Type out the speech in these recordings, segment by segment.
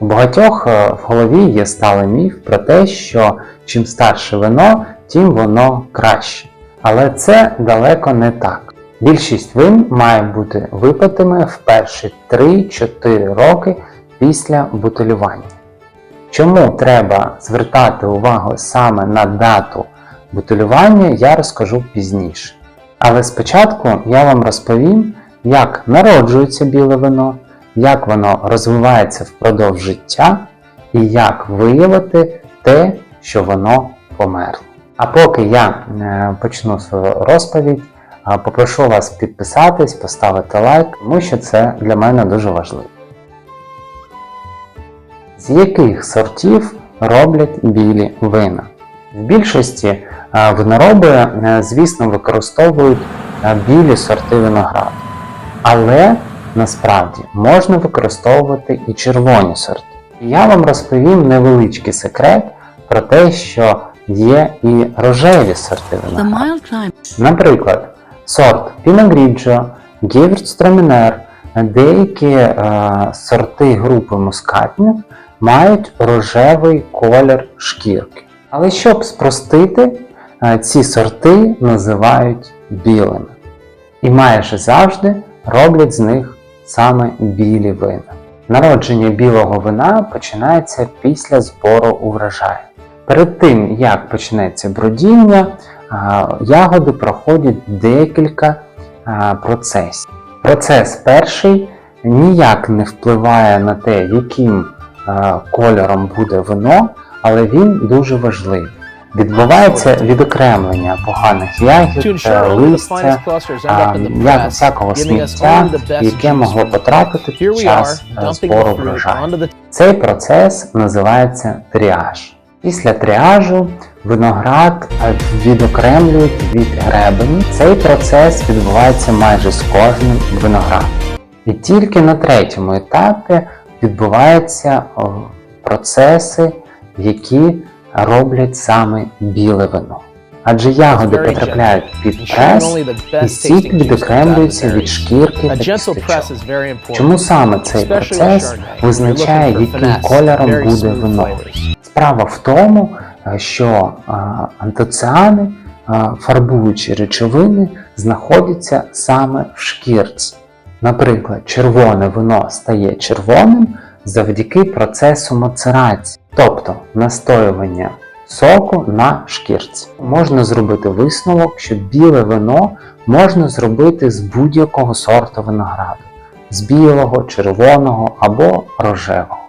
У багатьох е, в голові є сталий міф про те, що чим старше вино, тим воно краще. Але це далеко не так. Більшість вин має бути випитими в перші 3-4 роки після бутилювання. Чому треба звертати увагу саме на дату бутилювання, я розкажу пізніше. Але спочатку я вам розповім, як народжується біле вино, як воно розвивається впродовж життя і як виявити те, що воно померло. А поки я е, почну свою розповідь, попрошу вас підписатись, поставити лайк, тому що це для мене дуже важливо. З яких сортів роблять білі вина? В більшості е, винороби, е, звісно, використовують е, білі сорти винограду. Але насправді можна використовувати і червоні сорти. Я вам розповім невеличкий секрет про те, що є і рожеві сорти винограду. Наприклад, сорт Pinot Gewürztraminer, деякі е, сорти групи мускатних мають рожевий колір шкірки. Але щоб спростити, е, ці сорти називають білими. І майже завжди роблять з них саме білі вина. Народження білого вина починається після збору урожаю. Перед тим, як почнеться бродіння, ягоди проходять декілька процесів. Процес перший ніяк не впливає на те, яким кольором буде вино, але він дуже важливий. Відбувається відокремлення поганих ягід, е, листя, як всякого сміття, яке могло потрапити під час е, збору врожаю. Цей процес називається тріаж. Після тріажу виноград е, відокремлюють від гребені. Цей процес відбувається майже з кожним виноградом. І тільки на третьому етапі відбуваються процеси, які роблять саме біле вино. Адже ягоди потрапляють під прес, і сік відокремлюється від шкірки та кісточок. Чому саме цей процес визначає, яким кольором буде вино? Справа в тому, е, що е, антоціани, е, фарбуючі речовини, знаходяться саме в шкірці. Наприклад, червоне вино стає червоним завдяки процесу мацерації, тобто настоювання соку на шкірці. Можна зробити висновок, що біле вино можна зробити з будь-якого сорту винограду, з білого, червоного або рожевого.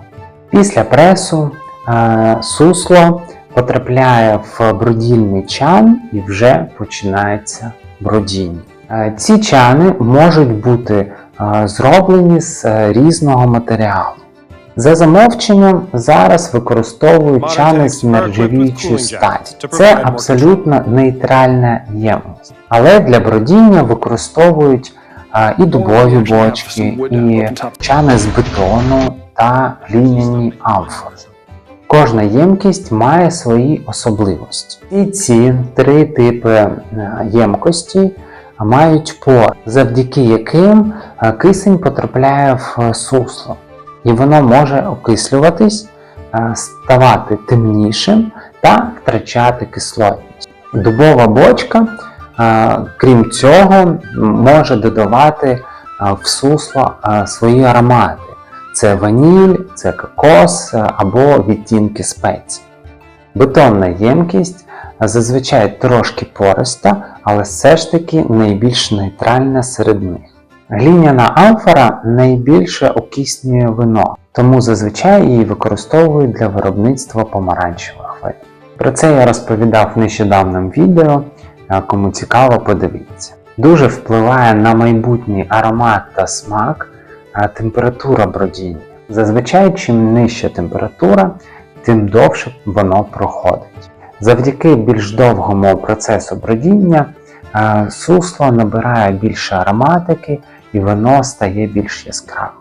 Після пресу е, сусло потрапляє в бродільний чан і вже починається бродіння. Е, Ці чани можуть бути е, зроблені з е, різного матеріалу. За замовченням зараз використовують чани з нержавіючої to Це абсолютно нейтральна ємність. Але для бродіння використовують е, і дубові бочки, і чани з бетону та глиняні амфори. Кожна ємкість має свої особливості. І ці три типи е, ємкості мають пор, завдяки яким е, кисень потрапляє в сусло, і воно може окислюватись, е, ставати темнішим та втрачати кислотність. Дубова бочка, е, крім цього, може додавати е, в сусло свої аромати. Це ваніль, це кокос або відтінки спецій. Бетонна ємкість зазвичай трошки пориста, але все ж таки найбільш нейтральна серед них. Гліняна амфора найбільше окиснює вино, тому зазвичай її використовують для виробництва помаранчевих вин. Про це я розповідав в нещодавному відео, кому цікаво, подивіться. Дуже впливає на майбутній аромат та смак температура бродіння. Зазвичай, чим нижча температура, тим довше воно проходить. Завдяки більш довгому процесу бродіння сусло набирає більше ароматики і воно стає більш яскравим.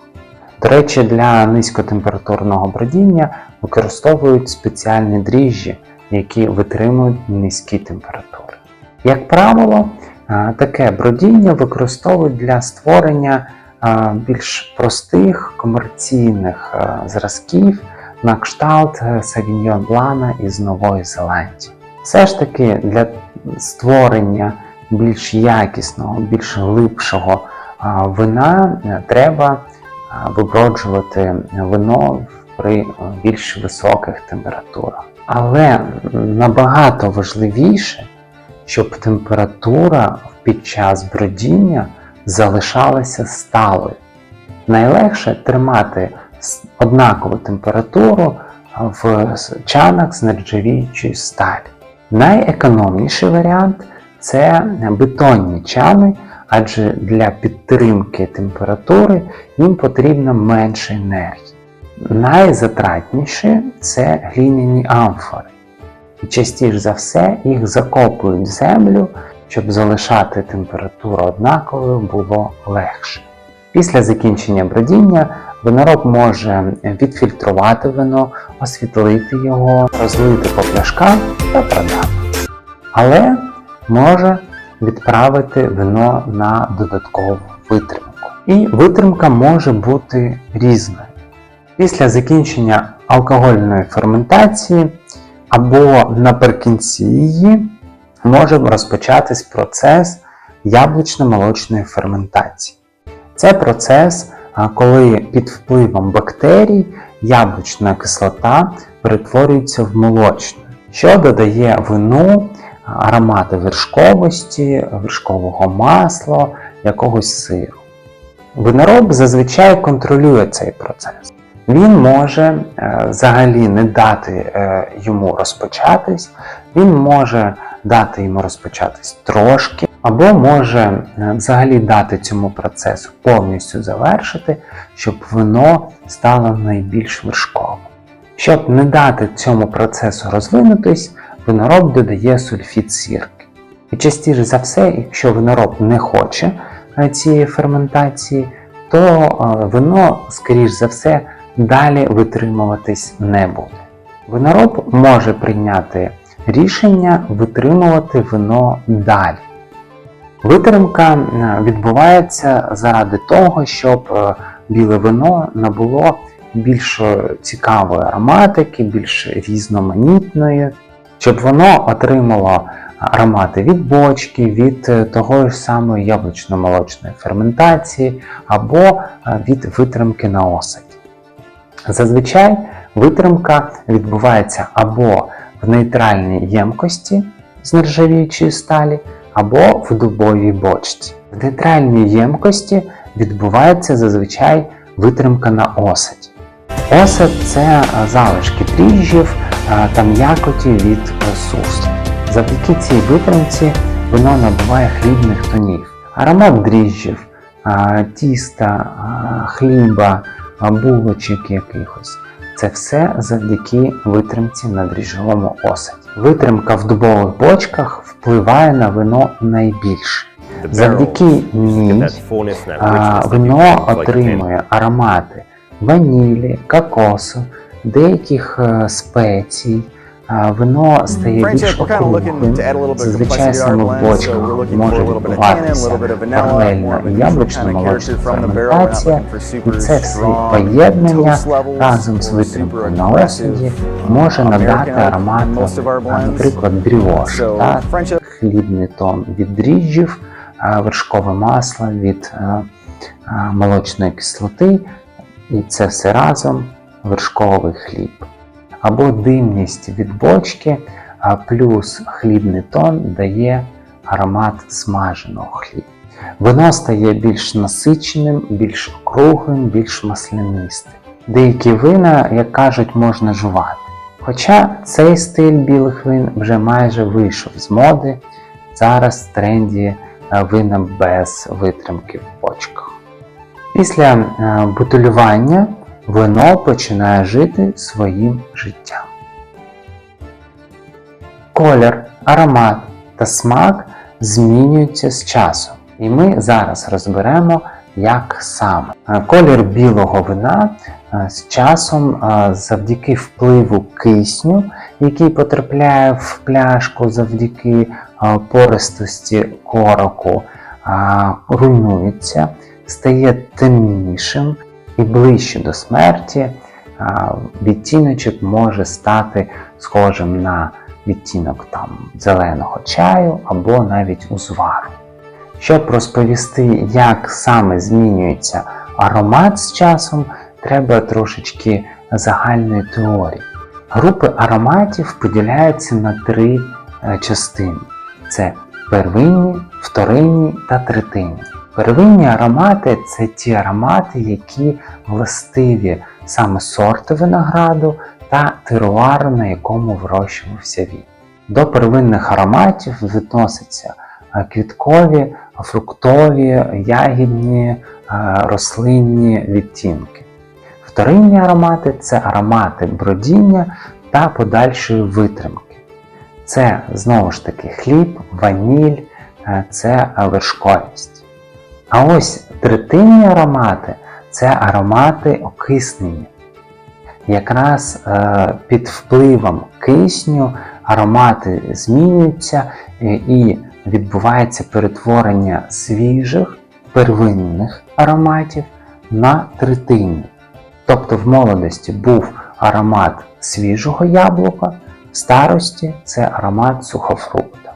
До речі, для низькотемпературного бродіння використовують спеціальні дріжджі, які витримують низькі температури. Як правило, е, таке бродіння використовують для створення більш простих комерційних зразків на кшталт е, Савіньйон Блана із Нової Зеландії. Все ж таки для створення більш якісного, більш глибшого вина е, треба а, виброджувати вино при е, більш високих температурах. Але набагато важливіше, щоб температура під час бродіння залишалася сталою. Найлегше тримати однакову температуру в чанах з нержавіючої сталі. Найекономніший варіант це бетонні чани, адже для підтримки температури їм потрібно менше енергії. Найзатратніші це глиняні амфори. І частіше за все їх закопують в землю, щоб залишати температуру однаковою було легше. Після закінчення бродіння винороб може відфільтрувати вино, освітлити його, розлити по пляшкам та продати. Але може відправити вино на додаткову витримку. І витримка може бути різною. Після закінчення алкогольної ферментації або наприкінці її може розпочатись процес яблучно-молочної ферментації. Це процес, коли під впливом бактерій яблучна кислота перетворюється в молочну, що додає вину аромати вершковості, вершкового масла, якогось сиру. Винороб зазвичай контролює цей процес. Він може е, взагалі не дати е, йому розпочатись, він може дати йому розпочатись трошки, або може е, взагалі дати цьому процесу повністю завершити, щоб вино стало найбільш вершковим. Щоб не дати цьому процесу розвинутись, винороб додає сульфід сірки. І частіше за все, якщо винороб не хоче е, цієї ферментації, то е, вино, скоріш за все, далі витримуватись не буде. Винороб може прийняти рішення витримувати вино далі. Витримка е, відбувається заради того, щоб біле вино набуло більш цікавої ароматики, більш різноманітної, щоб воно отримало аромати від бочки, від е, того ж самої яблучно-молочної ферментації або е, від витримки на осаді. Зазвичай витримка відбувається або в нейтральній ємкості з нержавіючої сталі, або в дубовій бочці. В нейтральній ємкості відбувається зазвичай витримка на осаді. Осад це залишки дріжджів та м'якоті від сусла. Завдяки цій витримці воно набуває хлібних тонів. Аромат дріжджів, тіста, хліба, булочок якихось. Це все завдяки витримці на дріжджовому осаді. Витримка в дубових бочках впливає на вино найбільше. Завдяки ній вино отримує аромати ванілі, кокосу, деяких е, спецій. Вино стає більш округлим. Зазвичай саме в бочках може відбуватися паралельно і. We're not ферментація, і це все поєднання разом з витримкою на uh, може надати American in аромату, most of our а, blends. наприклад, бріош, та хлібний тон від дріжджів, вершкове масло від молочної кислоти, і це все разом вершковий хліб. Або димність від бочки, плюс хлібний тон дає аромат смаженого хліба. Вино стає більш насиченим, більш округлим, більш маслянистим. Деякі вина, як кажуть, можна жувати. Хоча цей стиль білих вин вже майже вийшов з моди, зараз в тренді е, вина без витримки в бочках. Після е, бутилювання вино починає жити своїм життям. Колір, аромат та смак змінюються з часом, і ми зараз розберемо, як саме. Е, Колір білого вина е, з часом е, завдяки впливу кисню, який потрапляє в пляшку завдяки пористості короку, руйнується, стає темнішим і ближче до смерті, відтіночок може стати схожим на відтінок там, зеленого чаю або навіть узвару. Щоб розповісти, як саме змінюється аромат з часом, треба трошечки загальної теорії. Групи ароматів поділяються на три е, частини: це первинні, вторинні та третинні. Первинні аромати це ті аромати, які властиві саме сорту винограду та теруару, на якому вирощувався він. До первинних ароматів відносяться е, квіткові, фруктові, ягідні, е, рослинні відтінки. Вторинні аромати це аромати бродіння та подальшої витримки. Це знову ж таки хліб, ваніль, е, це вершковість. А ось третинні аромати це аромати окиснення. Якраз е, під впливом кисню аромати змінюються е, і відбувається перетворення свіжих первинних ароматів на третинні. Тобто в молодості був аромат свіжого яблука, в старості це аромат сухофрукта,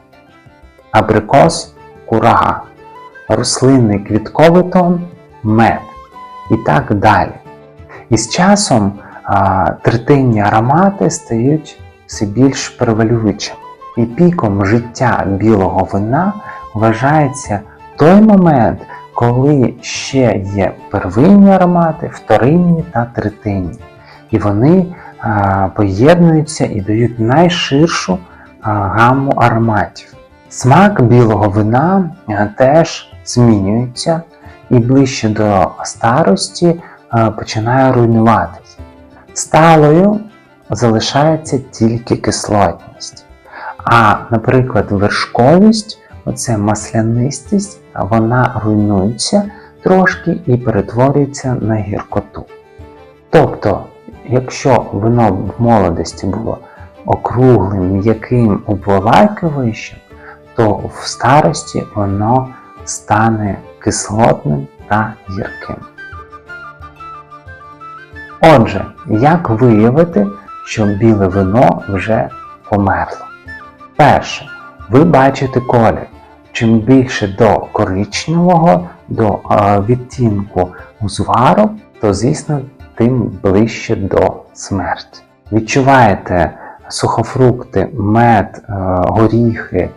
абрикос курага, рослинний квітковий тон мед і так далі. І з часом а, третинні аромати стають все більш превалюючими. І піком життя білого вина вважається той момент, коли ще є первинні аромати, вторинні та третинні. І вони а, поєднуються і дають найширшу а, гамму ароматів. Смак білого вина теж змінюється і ближче до старості починає руйнуватися. Сталою залишається тільки кислотність. А, наприклад, вершковість, оце маслянистість, вона руйнується трошки і перетворюється на гіркоту. Тобто, якщо вино в молодості було округлим, м'яким, обволакуючим, то в старості воно стане кислотним та гірким. Отже, як виявити, що біле вино вже померло? Перше, ви бачите колір. Чим більше до коричневого, до е, відтінку узвару, то звісно, тим ближче до смерті. Відчуваєте сухофрукти, мед, е, горіхи,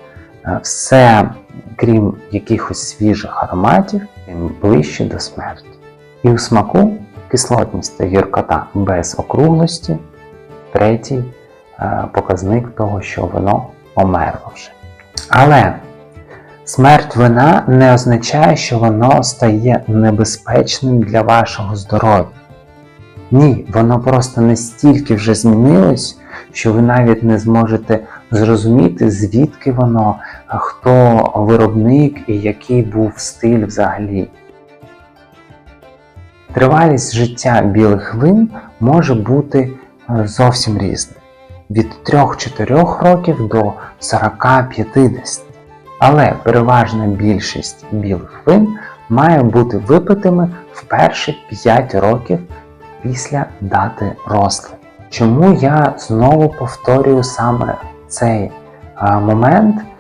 все, крім якихось свіжих ароматів, ближче до смерті. І у смаку кислотність та гіркота без округлості, третій е, показник того, що воно померло вже. Але смерть вина не означає, що воно стає небезпечним для вашого здоров'я. Ні, воно просто настільки вже змінилось, що ви навіть не зможете зрозуміти, звідки воно, хто виробник і який був стиль взагалі. Тривалість життя білих вин може бути е, зовсім різною від 3-4 років до 40-50. Але переважна більшість білих вин має бути випитими в перші 5 років після дати розкладу. Чому я знову повторюю саме цей момент, а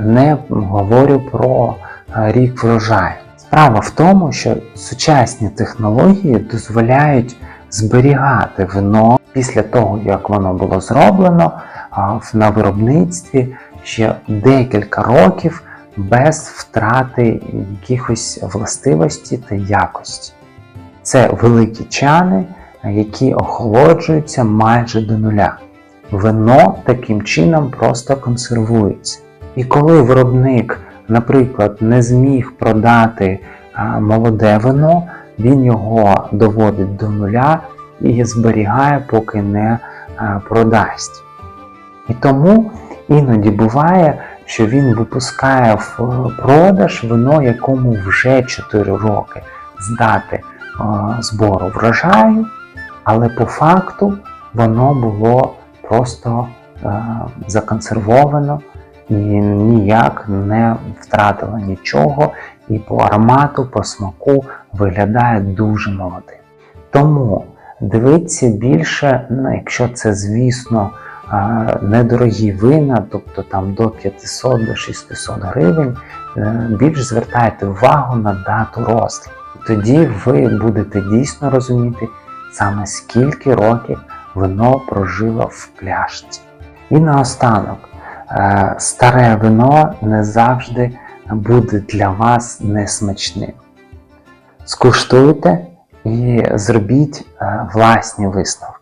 не говорю про рік врожаю? Справа в тому, що сучасні технології дозволяють зберігати вино після того, як воно було зроблено на виробництві ще декілька років без втрати якихось властивості та якості. Це великі чани, які охолоджуються майже до нуля. Вино таким чином просто консервується. І коли виробник, наприклад, не зміг продати молоде вино, він його доводить до нуля і зберігає, поки не продасть. І тому іноді буває, що він випускає в е, продаж вино, якому вже 4 роки з дати збору врожаю, але по факту воно було просто е, законсервовано і ніяк не втратило нічого і по аромату, по смаку виглядає дуже молодим. Тому дивіться більше, ну, якщо це, звісно, недорогі вина, тобто там до 500 до 600 гривень, е, більш звертайте увагу на дату розкладу. Тоді ви будете дійсно розуміти саме скільки років вино прожило в пляшці. І наостанок, старе вино не завжди буде для вас несмачним. Скуштуйте і зробіть е, власні висновки.